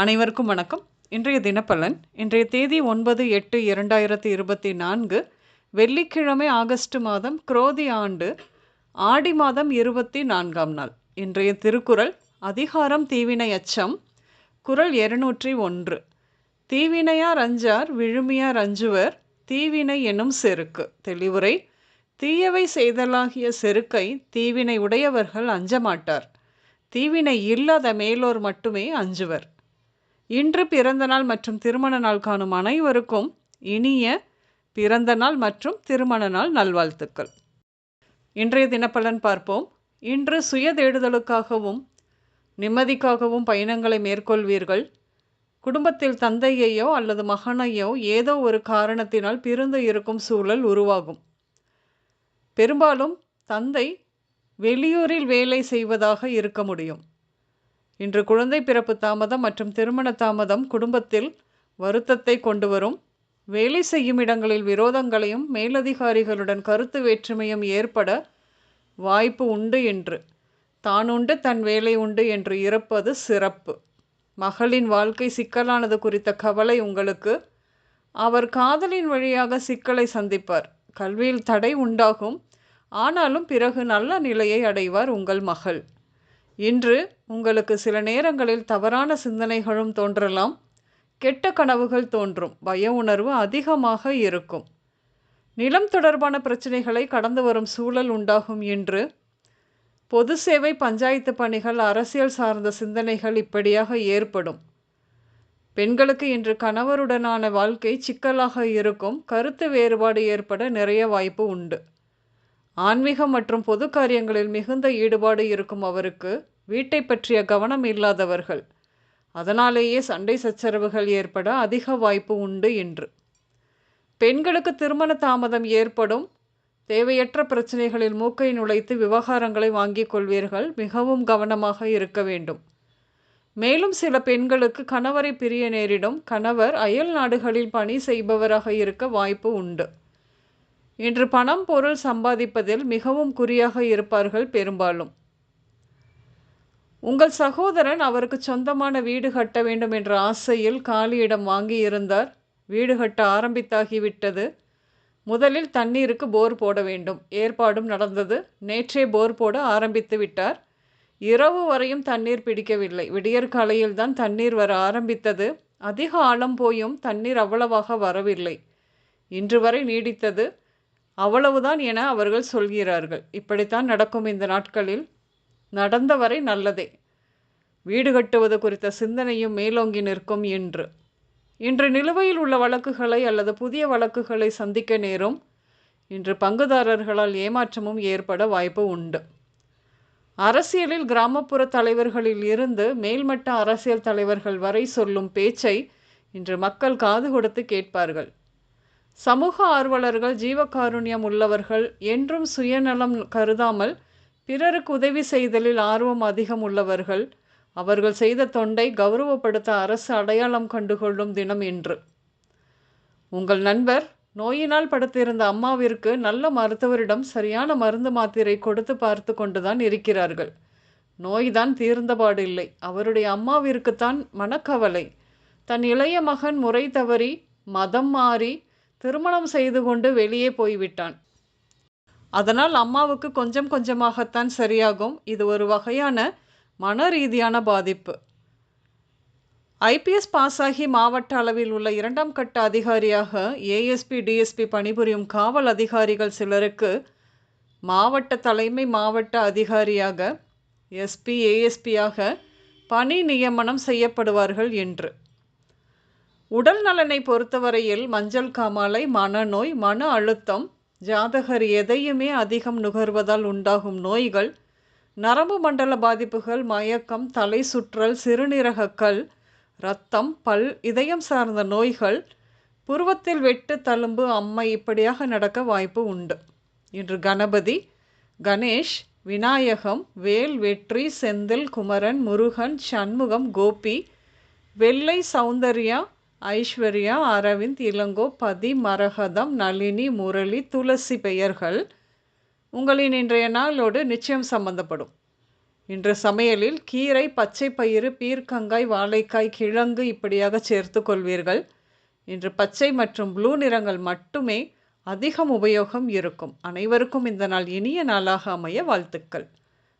அனைவருக்கும் வணக்கம். இன்றைய தினப்பலன் இன்றைய தேதி ஒன்பது எட்டு இரண்டாயிரத்தி இருபத்தி நான்கு வெள்ளிக்கிழமை ஆகஸ்ட் மாதம் குரோதி ஆண்டு ஆடி மாதம் இருபத்தி நான்காம் நாள். இன்றைய திருக்குறள் அதிகாரம் தீவினை அச்சம் குறள் இருநூற்றி ஒன்று. தீவினையார் அஞ்சார் விழுமியார் அஞ்சுவர் தீவினை எனும் செருக்கு. தெளிவுரை தீயவை செய்தலாகிய செருக்கை தீவினை உடையவர்கள் அஞ்சமாட்டார். தீவினை இல்லாத மேலோர் மட்டுமே அஞ்சுவர். இன்று பிறந்த நாள் மற்றும் திருமண நாள் காணும் அனைவருக்கும் இனிய பிறந்த நாள் மற்றும் திருமண நாள் நல்வாழ்த்துக்கள். இன்றைய தினப்பலன் பார்ப்போம். இன்று சுய தேடுதலுக்காகவும் நிம்மதிக்காகவும் பயணங்களை மேற்கொள்வீர்கள். குடும்பத்தில் தந்தையையோ அல்லது மகனையோ ஏதோ ஒரு காரணத்தினால் பிரிந்து இருக்கும் சூழல் உருவாகும். பெரும்பாலும் தந்தை வெளியூரில் வேலை செய்வதாக இருக்க முடியும். இன்று குழந்தை பிறப்பு தாமதம் மற்றும் திருமண தாமதம் குடும்பத்தில் வருத்தத்தை கொண்டு வரும் வேலை செய்யும் இடங்களில் விரோதங்களையும் மேலதிகாரிகளுடன் கருத்து வேற்றுமையும் ஏற்பட வாய்ப்பு உண்டு என்று. தான் உண்டு தன் வேலை உண்டு என்று இருப்பது சிறப்பு. மகளின் வாழ்க்கை சிக்கலானது குறித்த கவலை உங்களுக்கு. அவர் காதலின் வழியாக சிக்கலை சந்திப்பார். கல்வியில் தடை உண்டாகும். ஆனாலும் பிறகு நல்ல நிலையை அடைவார் உங்கள் மகள். இன்று உங்களுக்கு சில நேரங்களில் தவறான சிந்தனைகளும் தோன்றலாம் கெட்ட கனவுகள் தோன்றும் பய உணர்வு அதிகமாக இருக்கும். நிலம் தொடர்பான பிரச்சனைகளை கடந்து வரும் சூழல் உண்டாகும் என்று பொது சேவை பஞ்சாயத்து பணிகள் அரசியல் சார்ந்த சிந்தனைகள் இப்படியாக ஏற்படும். பெண்களுக்கு இன்று கணவருடனான வாழ்க்கை சிக்கலாக இருக்கும் கருத்து வேறுபாடு ஏற்பட நிறைய வாய்ப்பு உண்டு. ஆன்மீகம் மற்றும் பொது காரியங்களில் மிகுந்த ஈடுபாடு இருக்கும் அவருக்கு வீட்டை பற்றிய கவனம் இல்லாதவர்கள். அதனாலேயே சண்டை சச்சரவுகள் ஏற்பட அதிக வாய்ப்பு உண்டு என்று. பெண்களுக்கு திருமண தாமதம் ஏற்படும். தேவையற்ற பிரச்சனைகளில் மூக்கை நுழைத்து விவகாரங்களை வாங்கிக் கொள்வீர்கள். மிகவும் கவனமாக இருக்க வேண்டும். மேலும் சில பெண்களுக்கு கணவரை பிரிய நேரிடும். கணவர் அயல் நாடுகளில் பணி செய்பவராக இருக்க வாய்ப்பு உண்டு. இன்று பணம் பொருள் சம்பாதிப்பதில் மிகவும் குறியாக இருப்பார்கள் பெரும்பாலும். உங்கள் சகோதரன் அவருக்கு சொந்தமான வீடு கட்ட வேண்டும் என்ற ஆசையில் காலியிடம் வாங்கியிருந்தார். வீடு கட்ட ஆரம்பித்தாகிவிட்டது. முதலில் தண்ணீருக்கு போர் போட வேண்டும். ஏற்பாடும் நடந்தது. நேற்றே போர் போட ஆரம்பித்து விட்டார். இரவு வரையும் தண்ணீர் பிடிக்கவில்லை. விடியற்காலையில் தான் தண்ணீர் வர ஆரம்பித்தது. அதிக ஆழம் போயும் தண்ணீர் அவ்வளவாக வரவில்லை. இன்று வரை நீடித்தது. அவ்வளவுதான் என அவர்கள் சொல்கிறார்கள். இப்படித்தான் நடக்கும் இந்த நாட்களில். நடந்தவரை நல்லதே. வீடு கட்டுவது குறித்த சிந்தனையும் மேலோங்கி நிற்கும் என்று இன்று நிலுவையில் உள்ள வழக்குகளை அல்லது புதிய வழக்குகளை சந்திக்க நேரும். இன்று பங்குதாரர்களால் ஏமாற்றமும் ஏற்பட வாய்ப்பு உண்டு. அரசியலில் கிராமப்புற தலைவர்களில் இருந்து மேல்மட்ட அரசியல் தலைவர்கள் வரை சொல்லும் பேச்சை இன்று மக்கள் காது கொடுத்து கேட்பார்கள். சமூக ஆர்வலர்கள் ஜீவகாருண்யம் உள்ளவர்கள் என்றும் சுயநலம் கருதாமல் பிறருக்கு உதவி செய்தலில் ஆர்வம் அதிகம் உள்ளவர்கள் அவர்கள் செய்த தொண்டை கௌரவப்படுத்த அரசு அடையாளம் கண்டுகொள்ளும் தினம் என்று உங்கள் நண்பர் நோயினால் படுத்திருந்த அம்மாவிற்கு நல்ல மருத்துவரிடம் சரியான மருந்து மாத்திரை கொடுத்து பார்த்து கொண்டுதான் இருக்கிறார்கள். நோய்தான் தீர்ந்தபாடு இல்லை. அவருடைய அம்மாவிற்குத்தான் மனக்கவலை. தன் இளைய மகன் முறை தவறி மதம் மாறி திருமணம் செய்து கொண்டு வெளியே போய்விட்டான். அதனால் அம்மாவுக்கு கொஞ்சம் கொஞ்சமாகத்தான் சரியாகும். இது ஒரு வகையான மன ரீதியான பாதிப்பு. ஐபிஎஸ் பாஸ் ஆகி மாவட்ட அளவில் உள்ள இரண்டாம் கட்ட அதிகாரியாக ஏஎஸ்பி டிஎஸ்பி பணிபுரியும் காவல் அதிகாரிகள் சிலருக்கு மாவட்ட தலைமை மாவட்ட அதிகாரியாக எஸ்பி ஏஎஸ்பியாக பணி நியமனம் செய்யப்படுவார்கள் என்று. உடல் நலனை பொறுத்தவரையில் மஞ்சள் காமாலை மனநோய் மன அழுத்தம் ஜாதகர் எதையுமே அதிகம் நுகர்வதால் உண்டாகும் நோய்கள் நரம்பு மண்டல பாதிப்புகள் மயக்கம் தலை சுற்றல் சிறுநீரகக்கல் இரத்தம் பல் இதயம் சார்ந்த நோய்கள் புருவத்தில் வெட்டு தழும்பு அம்மை இப்படியாக நடக்க வாய்ப்பு உண்டு. இன்று கணபதி கணேஷ் விநாயகம் வேல் வெற்றி செந்தில் குமரன் முருகன் சண்முகம் கோபி வெள்ளை சௌந்தர்யா ஐஸ்வர்யா அரவிந்த் இளங்கோ பதி மரகதம் நளினி முரளி துளசி பெயர்கள் உங்களின் இன்றைய நாளோடு நிச்சயம் சம்பந்தப்படும். இன்று சமையலில் கீரை பச்சை பயிறு பீர்க்கங்காய் வாழைக்காய் கிழங்கு இப்படியாக சேர்த்து கொள்வீர்கள். இன்று பச்சை மற்றும் ப்ளூ நிறங்கள் மட்டுமே அதிகம் உபயோகம் இருக்கும். அனைவருக்கும் இந்த நாள் இனிய நாளாக அமைய வாழ்த்துக்கள்.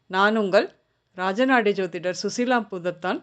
நான் உங்கள் ராஜநாடி ஜோதிடர் சுசிலா புதத்தான்.